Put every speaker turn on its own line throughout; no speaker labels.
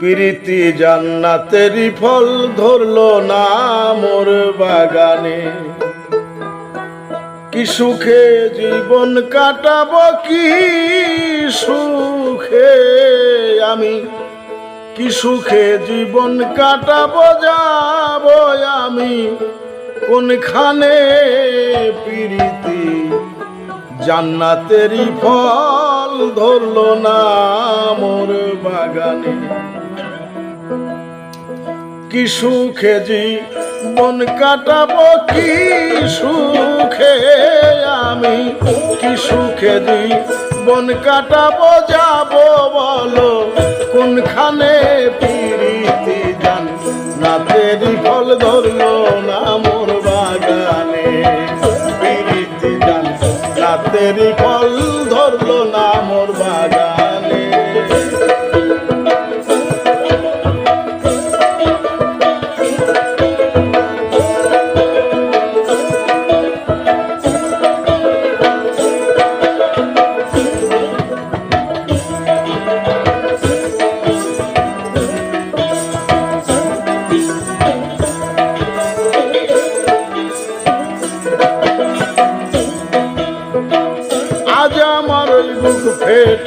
প্রীতি জান্নাতেরই ফল ধরলো না মোর বাগানে। কি সুখে জীবন কাটাব, কি সুখে আমি। কি সুখে জীবন কাটাব, যাব আমি। কোনখানে প্রীতি জান্নাতেরই ফল ধরল না মোর বাগানে। কি সুখে জীবন কাটাবো, কি সুখে আমি। কি সুখে জীবন কাটাবো, যাব বলো কোনখানে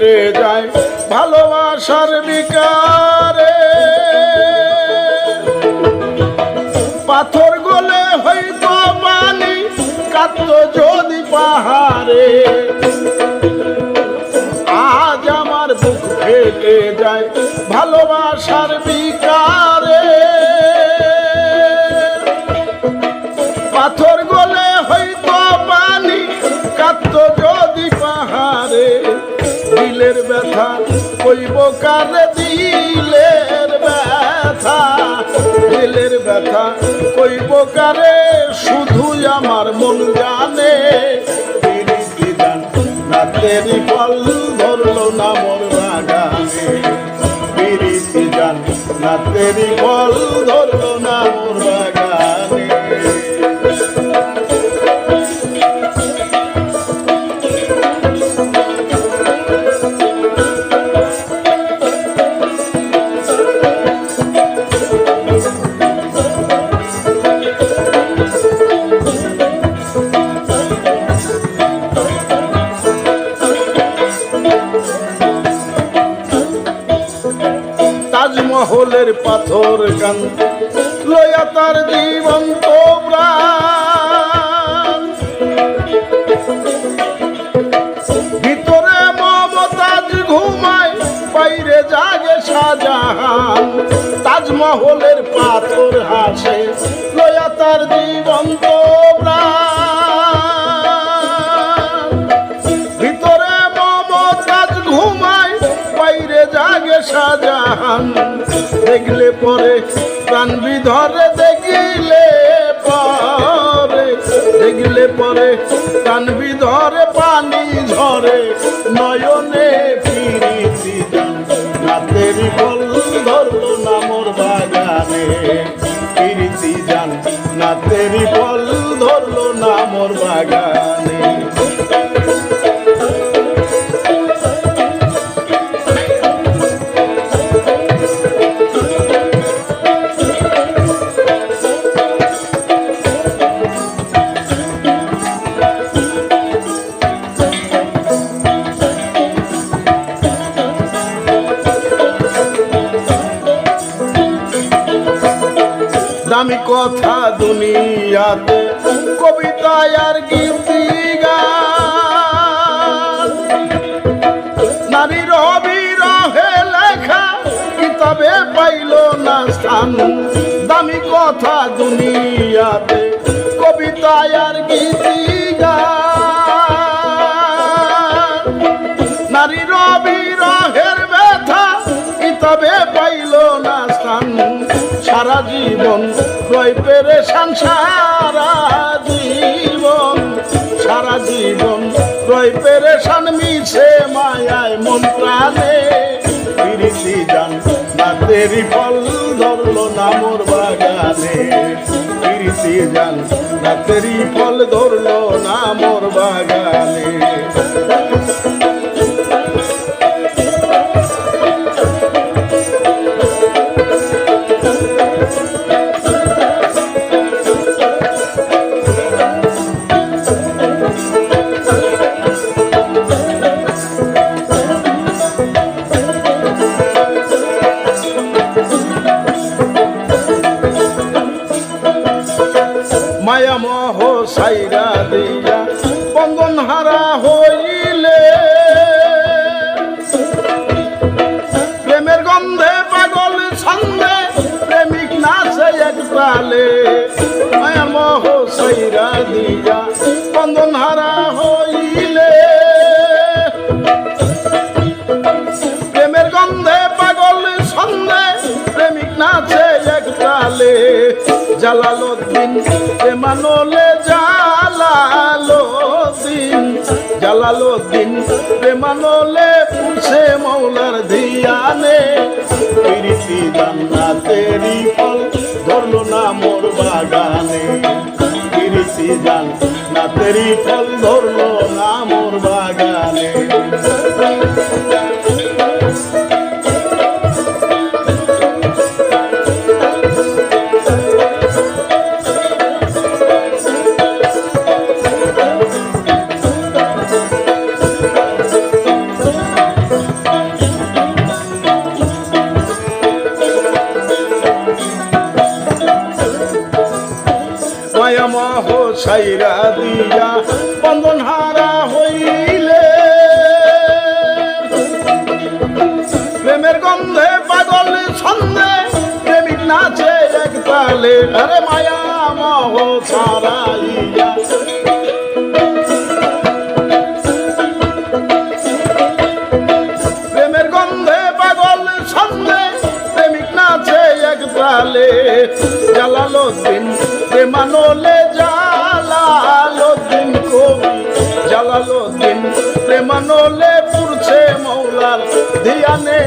ফেটে যায় ভালোবাসার বিকারে। পাথর গলে হইতো পানি কাঁদত যদি পাহাড়ে। আজ আমার বুক ফেটে যায় ভালোবাসার বিকারে। কইব কারে দিলের ব্যথা দিলের ব্যথা। কইব কারে শুধু আমার মন জানে। রাতেরই ফল ধরলো না মোর বাগানে। পিরিতি জান রাতেরই ফল ধরলো না মোর বাগানে। তাজমহলের পাথর গান, লয়া তার জীবন তো প্রাণ। ভিতরে মমতাজ ঘুমায়, বাইরে জাগে শাহজাহান। তাজমহলের পাথর হাসে, লয়া তার জীবন তো প্রাণ। ভিতরে মমতাজ জাগে শাহজাহান দেখলে পরে প্রাণ বিধরে, দেখিলে পরে। দেখলে পরে প্রাণ বিধরে, পানি ঝরে, নয়নে যান রাতেরই ফল ধরলো না মোর বাগানে। ফিরিতি যান নাতেরই ফল ধরলো না মোর বাগানে। দামি কথা দুনিয়াতে, কবিতায় আর গীতি নারীর অবিরহে লেখা, কিতাবে পাইল না স্থান। দামি কথা দুনিয়াতে, কবিতায় আর গীতি নারীর বিরহের ব্যথা, কিতাবে সারা জীবন, রয় পেরেশান সারা জীবন। সারা জীবন রয় পেরেশান মিছে মায়ায় মন প্রাণে। ফিরিতি যান নাতেরি ফল ধরলো না মোর বাগানে। ফিরিতি যান নাতেরি ফল ধরলো না মোর বাগানে। প্রেমানলে দিন জালালুদ্দিন প্রেমানলে পুছে মৌলার ধিয়ানে পিরিতি জান্নাতেরি ফল ধরলো না মোর বাগানে। পিরিতি জান্নাতেরি ফল ধরলো হারা হইলে। প্রেমের গন্ধে পাগল ছন্দে প্রেমিক নাচে এক তালে। আরে মায়া মহ ছাড়াইয়া ধিয়ানে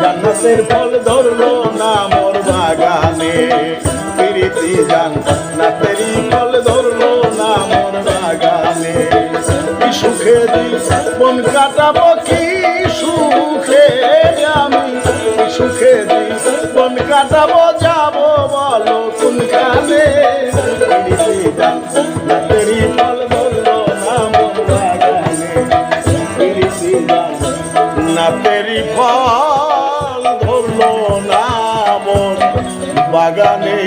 জান্নাতের ফল ধরলো না মোর বাগানে। প্রীতি জান্নাতেরই ফল ধরলো না মোর বাগানে। কি সুখে বন কাটাবো কি সুখে আমি? সুখে বন কাটাবো যাব বলো কোনখানে? প্রীতি জান্নাতেরই নাতেরি ফল ধরল না মন বাগানে।